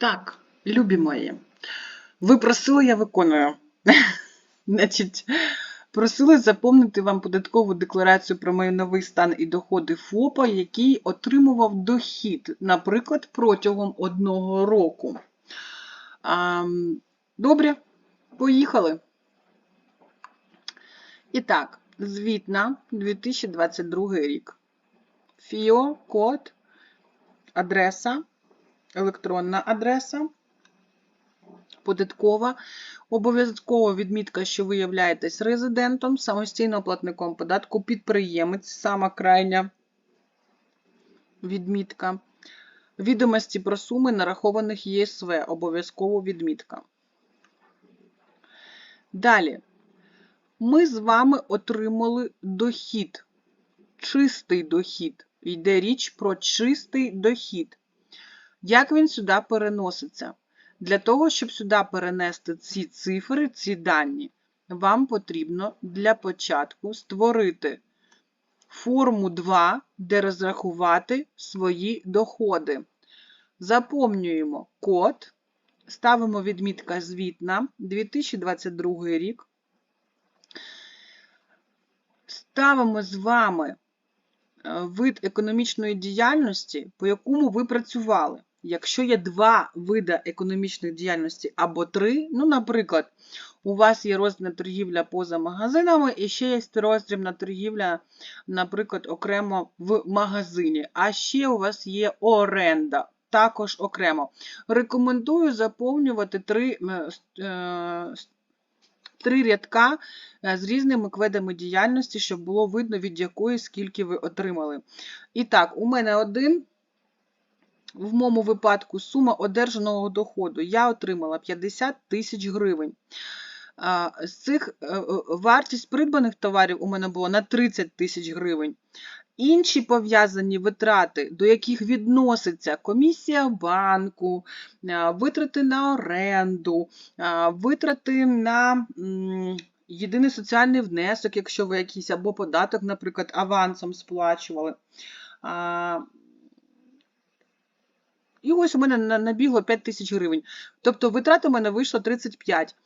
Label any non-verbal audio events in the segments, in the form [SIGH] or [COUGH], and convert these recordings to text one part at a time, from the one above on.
Так, любі мої, ви просили, я виконую. [LAUGHS] Значить, просили заповнити вам податкову декларацію про майновий стан і доходи ФОПа, який отримував дохід, наприклад, протягом одного року. А, добре, поїхали. І так, звітна 2022 рік. ФІО, код, адреса, електронна адреса, податкова, обов'язкова відмітка, що ви являєтесь резидентом, самостійно платником податку, підприємець, сама крайня відмітка. Відомості про суми нарахованих ЄСВ, обов'язково відмітка. Далі. Ми з вами отримали дохід, чистий дохід. Йде річ про чистий дохід. Як він сюди переноситься? Для того, щоб сюди перенести ці цифри, ці дані, вам потрібно для початку створити форму 2, де розрахувати свої доходи. Заповнюємо код, ставимо відмітка звітна 2022 рік. Ставимо з вами е, вид економічної діяльності, по якому ви працювали. Якщо є два види економічної діяльності або три, ну, наприклад, у вас є роздрібна торгівля поза магазинами, і ще є роздрібна торгівля, наприклад, окремо в магазині, а ще у вас є оренда. Також окремо. Рекомендую заповнювати три е, три рядка е, з різними кведами діяльності, щоб було видно, від якої скільки ви отримали. І так, у мене один. В моєму випадку сума одержаного доходу я отримала 50 тисяч гривень. З цих е, е, вартість придбаних товарів у мене було на 30 тисяч гривень. Інші пов'язані витрати, до яких відноситься комісія банку, витрати на оренду, витрати на єдиний соціальний внесок, якщо ви якийсь або податок, наприклад, авансом сплачували. І ось у мене набігло 5 тисяч гривень. Тобто витрати у мене вийшло 35.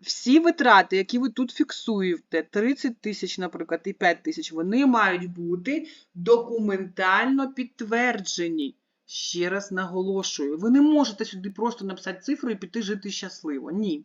Всі витрати, які ви тут фіксуєте, 30 тисяч, наприклад, і 5 тисяч, вони мають бути документально підтверджені. Ще раз наголошую, ви не можете сюди просто написати цифру і піти жити щасливо. Ні.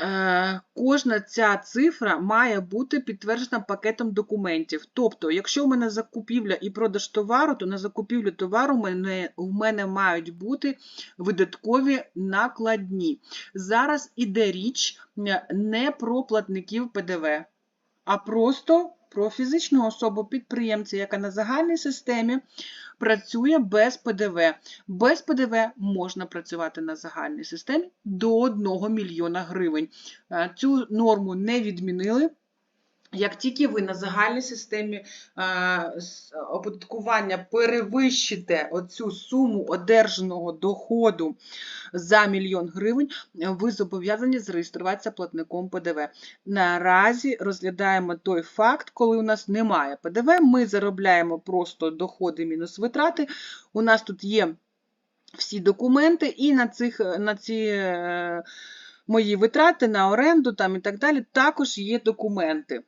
Е, кожна ця цифра має бути підтверджена пакетом документів. Тобто, якщо в мене закупівля і продаж товару, то на закупівлю товару в мене, в мене мають бути видаткові накладні. Зараз іде річ не про платників ПДВ, а просто про фізичну особу підприємця, яка на загальній системі працює без ПДВ. Без ПДВ можна працювати на загальній системі до 1 мільйона гривень. Е, цю норму не відмінили. Як тільки ви на загальній системі оподаткування перевищите оцю суму одержаного доходу за мільйон гривень, ви зобов'язані зареєструватися платником ПДВ. Наразі розглядаємо той факт, коли у нас немає ПДВ, ми заробляємо просто доходи мінус витрати. У нас тут є всі документи, і на, цих, на ці. Е, мої витрати на оренду там і так далі, також є документи.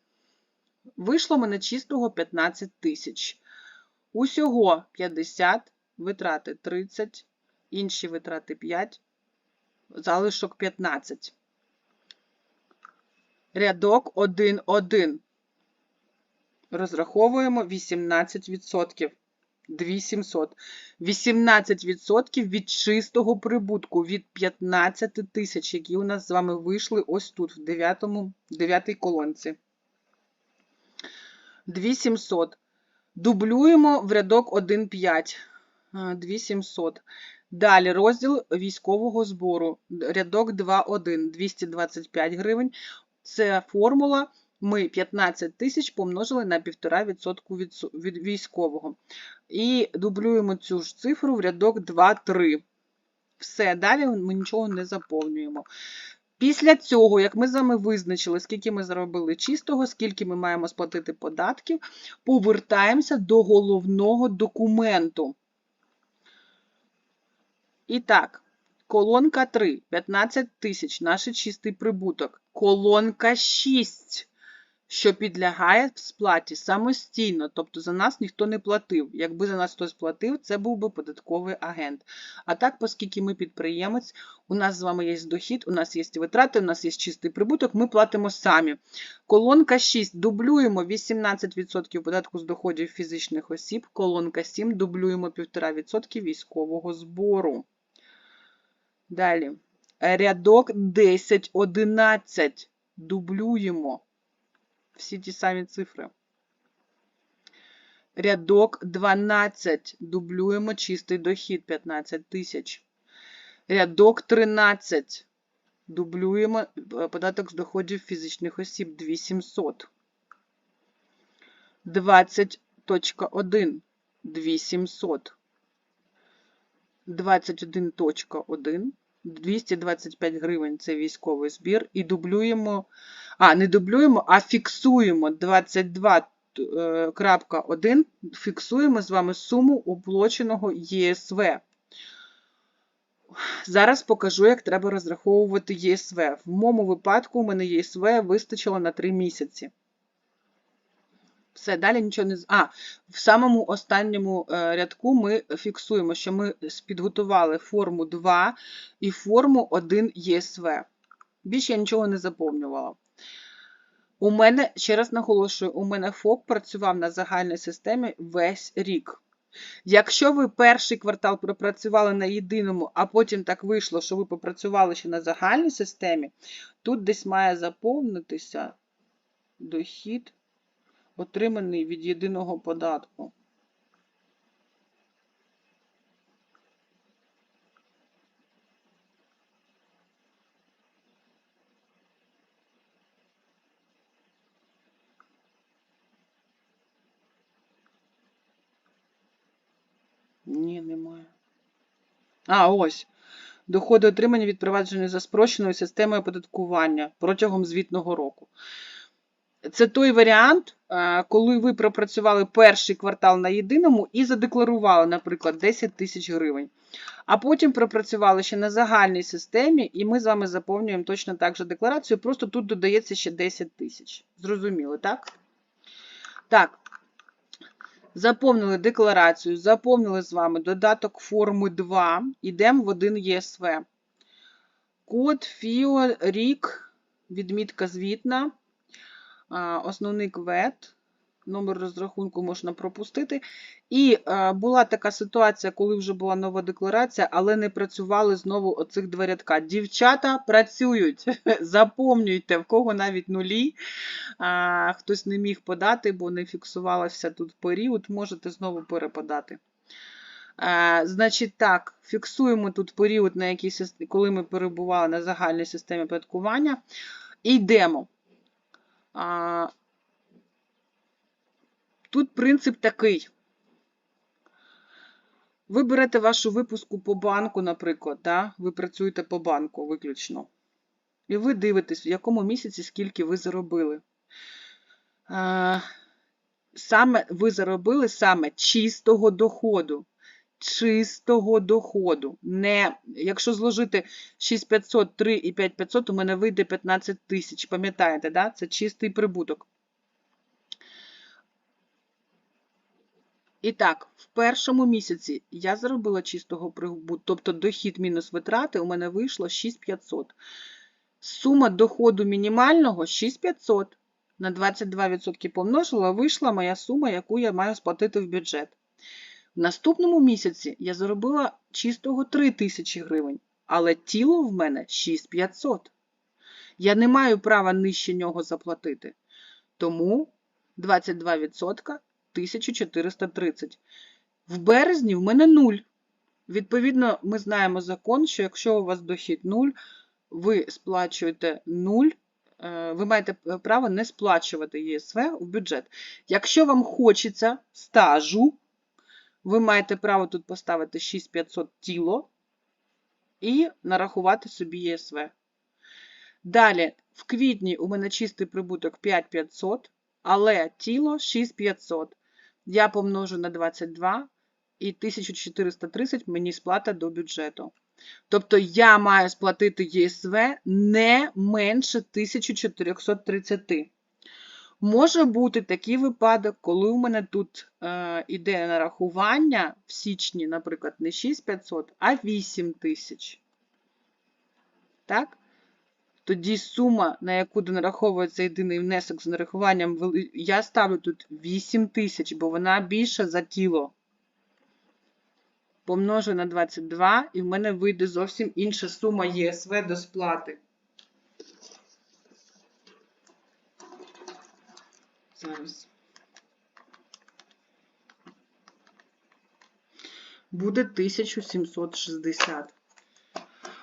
Вийшло мене чистого 15 тисяч. Усього 50, витрати 30, інші витрати 5, залишок 15. Рядок 1,1. Розраховуємо 18%. 2700. 18% від чистого прибутку від 15 тисяч, які у нас з вами вийшли ось тут, в 9, 9 колонці. 2700. Дублюємо в рядок 1,5. 2700. Далі розділ військового збору. Рядок 2,1, 225 гривень. Це формула. Ми 15 тисяч помножили на 1,5% від військового. І дублюємо цю ж цифру в рядок 2,3. Все, далі ми нічого не заповнюємо. Після цього, як ми з вами визначили, скільки ми заробили чистого, скільки ми маємо сплатити податків, повертаємося до головного документу. І так, колонка 3, 15 тисяч, наш чистий прибуток. Колонка 6, що підлягає сплаті самостійно, тобто за нас ніхто не платив. Якби за нас хтось платив, це був би податковий агент. А так, оскільки ми підприємець, у нас з вами є дохід, у нас є витрати, у нас є чистий прибуток, ми платимо самі. Колонка 6 дублюємо 18% податку з доходів фізичних осіб, колонка 7 дублюємо 1,5% військового збору. Далі. Рядок 10-11 дублюємо всі ті самі цифри. Рядок 12 дублюємо чистий дохід 15 тисяч. Рядок 13 дублюємо е, податок з доходів фізичних осіб 2700. 20.1 2700. 21.1 225 гривень це військовий збір. І дублюємо, а, не дублюємо, а фіксуємо 22.1, фіксуємо з вами суму оплаченого ЄСВ. Зараз покажу, як треба розраховувати ЄСВ. В моєму випадку у мене ЄСВ вистачило на 3 місяці. Все, далі нічого не А, в самому останньому е, рядку ми фіксуємо, що ми підготували форму 2 і форму 1 ЄСВ. Більше я нічого не заповнювала. У мене, ще раз наголошую, у мене ФОП працював на загальній системі весь рік. Якщо ви перший квартал пропрацювали на єдиному, а потім так вийшло, що ви попрацювали ще на загальній системі, тут десь має заповнитися дохід отриманий від єдиного податку. Ні, немає. А, ось. Доходи отримані від провадження за спрощеною системою оподаткування протягом звітного року. Це той варіант, е, коли ви пропрацювали перший квартал на єдиному і задекларували, наприклад, 10 тисяч гривень. А потім пропрацювали ще на загальній системі, і ми з вами заповнюємо точно так же декларацію, просто тут додається ще 10 тисяч. Зрозуміло, так? Так. Заповнили декларацію, заповнили з вами додаток форми 2, йдемо в 1 ЄСВ. Код, ФІО, рік, відмітка звітна основний квет, номер розрахунку можна пропустити. І була така ситуація, коли вже була нова декларація, але не працювали знову оцих два рядка. Дівчата працюють, [LAUGHS] заповнюйте, в кого навіть нулі. Хтось не міг подати, бо не фіксувалося тут період, можете знову переподати. Значить, так, фіксуємо тут період, на який, коли ми перебували на загальній системі податкування. І йдемо. Тут принцип такий. Ви берете вашу випуску по банку, наприклад, да? ви працюєте по банку виключно. І ви дивитесь, в якому місяці скільки ви заробили. Саме ви заробили саме чистого доходу чистого доходу. Не, Якщо зложити 6500, 3 і 5500, у мене вийде 15 тисяч. Пам'ятаєте, да? це чистий прибуток. І так, в першому місяці я заробила чистого прибутку, тобто дохід мінус витрати, у мене вийшло 6500. Сума доходу мінімального 6500. На 22% помножила, вийшла моя сума, яку я маю сплатити в бюджет. В наступному місяці я заробила чистого 3 тисячі гривень, але тіло в мене 6500. Я не маю права нижче нього заплатити. Тому 22% 1430. В березні в мене 0. Відповідно, ми знаємо закон, що якщо у вас дохід 0, ви сплачуєте 0. Е, ви маєте право не сплачувати ЄСВ в бюджет. Якщо вам хочеться стажу, ви маєте право тут поставити 6500 тіло і нарахувати собі ЄСВ. Далі, в квітні у мене чистий прибуток 5500, але тіло 6500. Я помножу на 22 і 1430 мені сплата до бюджету. Тобто я маю сплатити ЄСВ не менше 1430. Може бути такий випадок, коли у мене тут е, іде нарахування в січні, наприклад, не 6500, а 8000. Так? Тоді сума, на яку донараховується єдиний внесок з нарахуванням, я ставлю тут 8 тисяч, бо вона більша за тіло. Помножу на 22, і в мене вийде зовсім інша сума ЄСВ до сплати. Зараз. Буде 1760.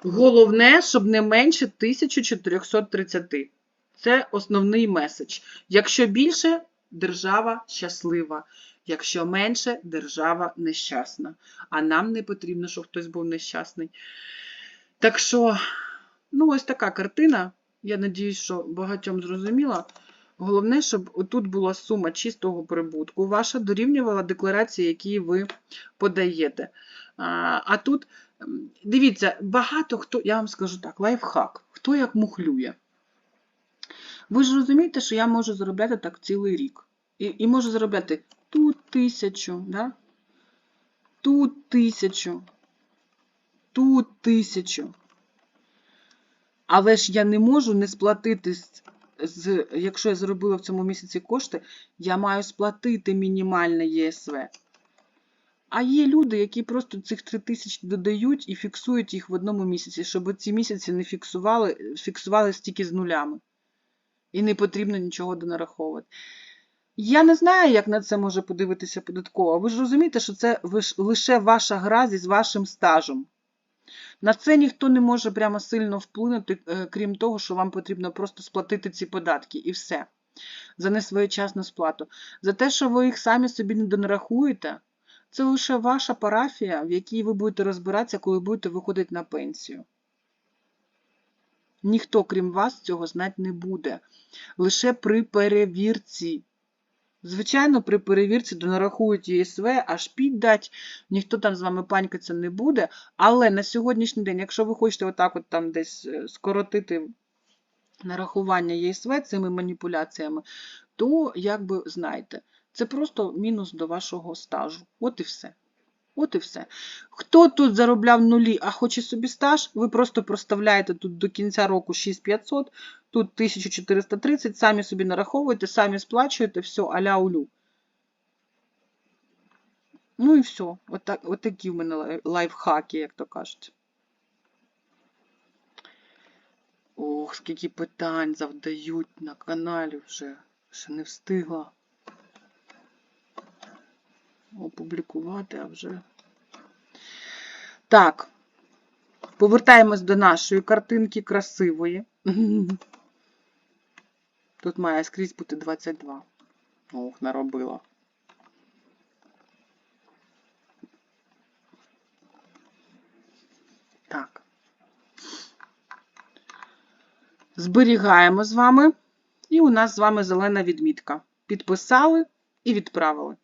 Головне, щоб не менше 1430. Це основний меседж. Якщо більше, держава щаслива. Якщо менше, держава нещасна. А нам не потрібно, щоб хтось був нещасний. Так що, ну, ось така картина. Я надіюсь, що багатьом зрозуміла. Головне, щоб отут була сума чистого прибутку. Ваша дорівнювала декларації, які ви подаєте. А, тут, дивіться, багато хто, я вам скажу так, лайфхак, хто як мухлює. Ви ж розумієте, що я можу заробляти так цілий рік. І, і можу заробляти тут тисячу, да? тут тисячу, тут тисячу. Але ж я не можу не сплатити, з, якщо я заробила в цьому місяці кошти, я маю сплатити мінімальне ЄСВ. А є люди, які просто цих 3 тисячі додають і фіксують їх в одному місяці, щоб ці місяці не фіксували, фіксували стільки з нулями. І не потрібно нічого донараховувати. Я не знаю, як на це може подивитися податково. Ви ж розумієте, що це лише ваша гра зі з вашим стажем. На це ніхто не може прямо сильно вплинути, е, крім того, що вам потрібно просто сплатити ці податки і все. За несвоєчасну сплату. За те, що ви їх самі собі не донарахуєте, це лише ваша парафія, в якій ви будете розбиратися, коли будете виходити на пенсію. Ніхто, крім вас, цього знати не буде. Лише при перевірці. Звичайно, при перевірці донарахують ЄСВ, аж піддать, ніхто там з вами панькатися не буде. Але на сьогоднішній день, якщо ви хочете отак от там десь е, скоротити нарахування ЄСВ цими маніпуляціями, то якби знайте, це просто мінус до вашого стажу. От і все. От і все. Хто тут заробляв нулі, а хоче собі стаж, ви просто проставляєте тут до кінця року 6500, тут 1430, самі собі нараховуєте, самі сплачуєте, все, аля улю. Ну і все. Отак, отакі в мене лайфхаки, як то кажуть. Ох, скільки питань завдають на каналі вже. Ще не встигла опублікувати, а вже. Так. Повертаємось до нашої картинки красивої. [LAUGHS] Тут має скрізь бути 22. Ох, наробила. Так. Зберігаємо з вами. І у нас з вами зелена відмітка. Підписали і відправили.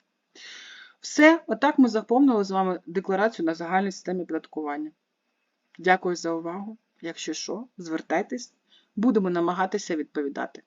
Все, отак ми заповнили з вами декларацію на загальній системі оподаткування. Дякую за увагу. Якщо що, звертайтесь, будемо намагатися відповідати.